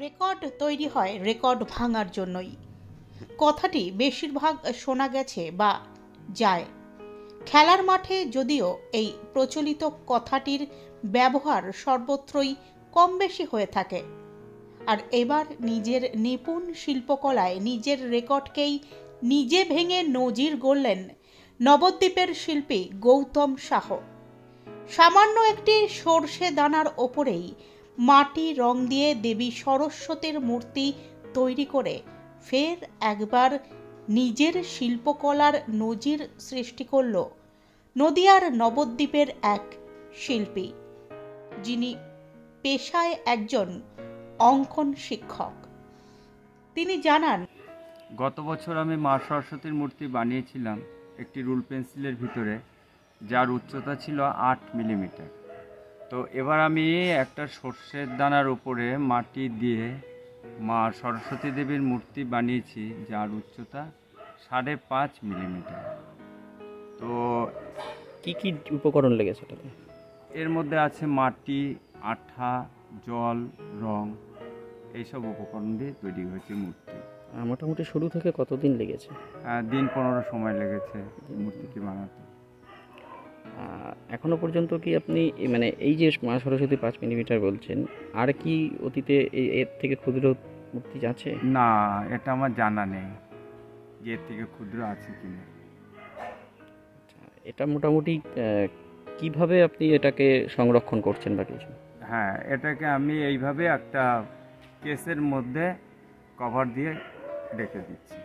Record তৈরি হয় record ভাঙার জন্যই। কথাটি বেশিরভাগ শোনা গেছে বা যায়। খেলার মাঠে যদিও এই প্রচলিত কথাটির ব্যবহার সর্বত্রই কম বেশি হয়ে থাকে, আর এবার নিজের নিপুণ শিল্পকলায় নিজের রেকর্ডকেই নিজে ভেঙে নজির গড়লেন নবদ্বীপের শিল্পী গৌতম শাহ সামান্য একটি সর্ষে দানার ওপরেই মাটি রং দিয়ে দেবী সরস্বতীর মূর্তি তৈরি করে ফের একবার নিজের শিল্পকলার নজির সৃষ্টি করল নদিয়ার নবদ্বীপের এক শিল্পী। যিনি পেশায় একজন অঙ্কন শিক্ষক। তিনি জানান, গত বছর আমি মা সরস্বতীর মূর্তি বানিয়েছিলাম একটি রুল পেন্সিলের ভিতরে, যার উচ্চতা ছিল আট মিলিমিটার। তো এবার আমি একটা সর্ষের দানার উপরে মাটি দিয়ে মা সরস্বতী দেবীর মূর্তি বানিয়েছি যার উচ্চতা সাড়ে পাঁচ মিলিমিটার। তো কি কি উপকরণ লেগেছে এটাতে এর মধ্যে আছে মাটি আঠা জল রং এইসব উপকরণ দিয়ে তৈরি হয়েছে মূর্তি। মোটামুটি শুরু থেকে কতদিন লেগেছে? দিন পনেরো সময় লেগেছে মূর্তিটি বানাতে। আহ, এখনও পর্যন্ত কি আপনি মানে এই যে মা সরস্বতী পাঁচ মিলিমিটার বলছেন আর কি অতীতে এই- এর থেকে ক্ষুদ্র মূর্তি আছে? না এটা আমার জানা নেই যে এর থেকে ক্ষুদ্র আছে কিনা। এটা মোটামুটি কীভাবে আপনি এটাকে সংরক্ষণ করছেন বা কিছু? হ্যাঁ এটাকে আমি এইভাবে একটা কেসের মধ্যে কভার দিয়ে রেখে দিচ্ছি।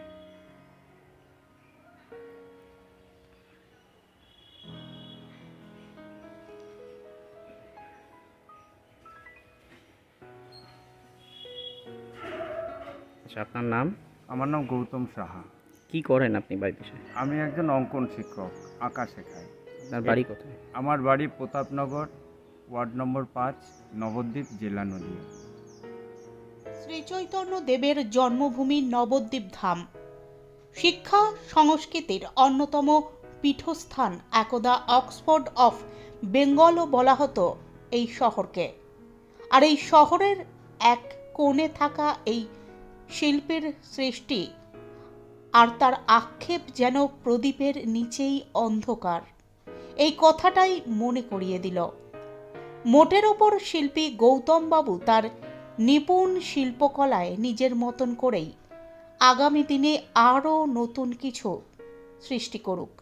আচ্ছা আপনার নাম? আমার নাম গৌতম সাহা। কি করেন আপনি বাড়িতে? আমি একজন অঙ্কন শিক্ষক আঁকা শেখাই। আপনার বাড়ি কোথায়? আমার বাড়ি প্রতাপনগর ওয়ার্ড নম্বর পাঁচ নবদ্বীপ জেলা নদীয়া। শ্রীচৈতন্য দেবের জন্মভূমি নবদ্বীপ ধাম। শিক্ষা সংস্কৃতির অন্যতম পীঠস্থান একদা অক্সফোর্ড অফ বেঙ্গলও বলা হতো এই শহরকে। আর এই শহরের এক কোণে থাকা এই শিল্পের সৃষ্টি, আর তার আক্ষেপ যেন প্রদীপের নিচেই অন্ধকার। এই কথাটাই মনে করিয়ে দিল। মোটের ওপর শিল্পী গৌতমবাবু তার নিপুণ শিল্পকলায় নিজের মতন করেই আগামী দিনে আরও নতুন কিছু সৃষ্টি করুক।